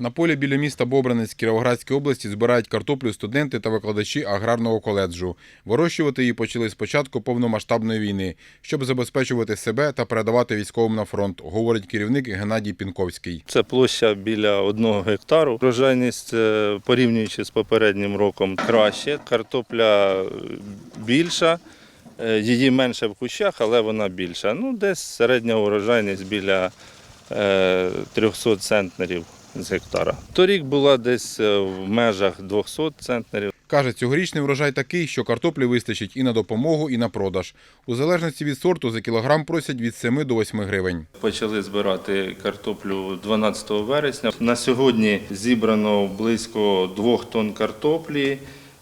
На полі біля міста Бобринець Кіровоградської області збирають картоплю студенти та викладачі аграрного коледжу. Вирощувати її почали з початку повномасштабної війни, щоб забезпечувати себе та передавати військовим на фронт, говорить керівник Геннадій Пінковський. Це площа біля одного гектару. Врожайність е, порівнюючи з попереднім роком краще. Картопля е, більша, е, її менше в кущах, але вона більша. Ну, десь середня урожайність біля е, 300 центнерів з гектара. Торік була десь е, в межах 200 центнерів. Каже, цьогорічний врожай такий, що картоплі вистачить і на допомогу, і на продаж. У залежності від сорту за кілограм просять від 7 до 8 гривень. Почали збирати картоплю 12 вересня. На сьогодні зібрано близько 2 тонн картоплі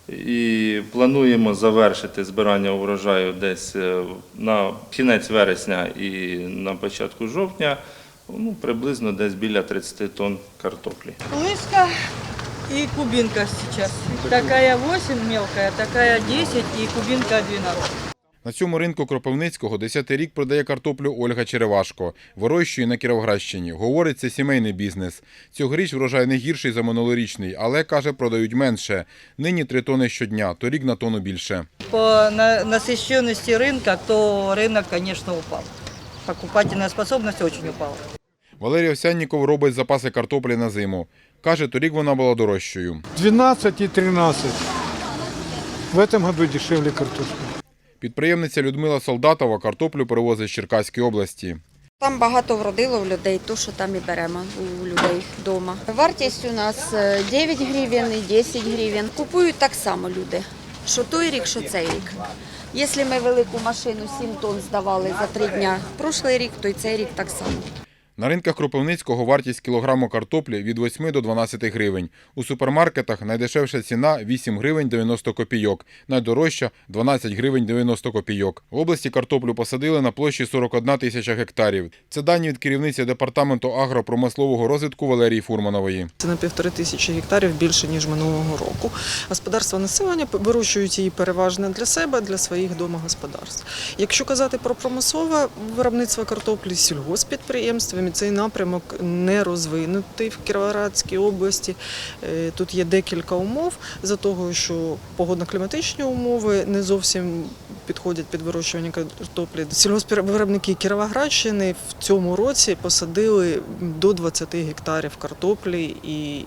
і плануємо завершити збирання урожаю десь е, на кінець вересня і на початку жовтня Ну, приблизно десь біля 30 тонн картоплі. Лыска и кубинка сейчас. Такая 8 мелкая, такая 10 и кубинка 12. На цьому ринку Кропивницького 10-й рік продає картоплю Ольга Черевашко. Вирощує на Кіровоградщині. Говорить, це сімейний бізнес. Цьогоріч врожай не гірший за минулорічний, але, каже, продають менше. Нині 3 тони щодня, торік на тонну більше. По на- насыщенности рынка, то рынок, конечно, упал. Покупательная способность очень упала. Валерій Овсянніков робить запаси картоплі на зиму. Каже, торік вона була дорожчою. 12 и 13. В этом году дешевле картошка. Підприємниця Людмила Солдатова картоплю перевозить з Черкаської області. Там багато вродило в людей, то що там і беремо у людей вдома. Вартість у нас е, 9 гривень і 10 гривень. Купують так само люди. Що той рік, що цей рік. Якщо ми велику машину 7 тонн здавали за 3 дні прошлий рік, то й цей рік так само. На ринках Кропивницького вартість кілограму картоплі від 8 до 12 гривень. У супермаркетах найдешевша ціна 8 гривень 90 копійок, найдорожча 12 гривень 90 копійок. В області картоплю посадили на площі 41 тисяча гектарів. Це дані від керівниці департаменту агропромислового розвитку Валерії Фурманової. Це на півтори тисячі гектарів більше ніж минулого року. Господарства населення вирощують її переважно для себе, для своїх домогосподарств. Якщо казати про промислове виробництво картоплі, сільгоспідприємствами, цей напрямок не розвинутий в Кіровоградській області. Е, Тут є декілька умов за того, що погодно-кліматичні умови не зовсім підходять під вирощування картоплі. Сільгоспвиробники Кіровоградщини в цьому році посадили до 20 гектарів картоплі і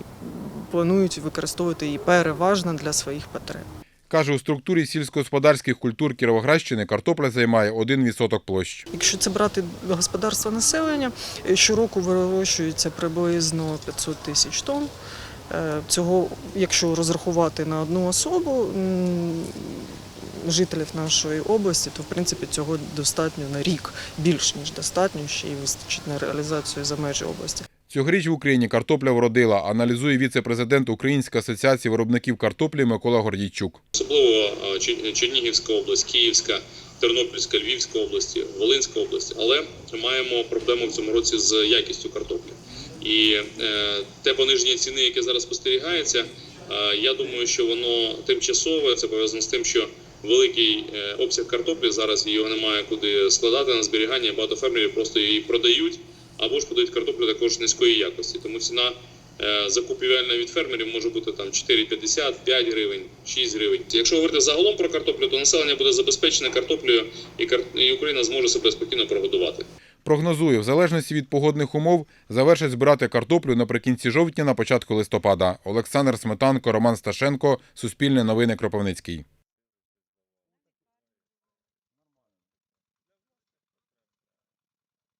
планують використовувати її переважно для своїх потреб. Каже, у структурі сільськогосподарських культур Кіровоградщини картопля займає 1% площ. Якщо це брати господарство населення, е, щороку вирощується приблизно 500 тисяч тонн. Е, Цього, якщо розрахувати на одну особу жителів нашої області, то в принципі цього достатньо на рік, більш ніж достатньо, ще й вистачить на реалізацію за межі області. Цьогоріч в Україні картопля вродила, аналізує віце-президент Української асоціації виробників картоплі Микола Гордійчук. особливо Чернігівська область, Київська, Тернопільська, Львівська області, Волинська область. Але маємо проблему в цьому році з якістю картоплі. І е, те пониження ціни, яке зараз спостерігається, е, я думаю, що воно тимчасове. Це пов'язано з тим, що великий е, обсяг картоплі зараз його немає куди складати на зберігання. Багато фермерів просто її продають або ж подають картоплю також низької якості. Тому ціна Е, закупівельна від фермерів може бути там 4,50, 5 гривень, 6 гривень. Якщо говорити загалом про картоплю, то населення буде забезпечене картоплею, і, Україна зможе себе спокійно прогодувати. Прогнозує, в залежності від погодних умов завершать збирати картоплю наприкінці жовтня на початку листопада. Олександр Сметанко, Роман Сташенко, Суспільне новини Кропивницький.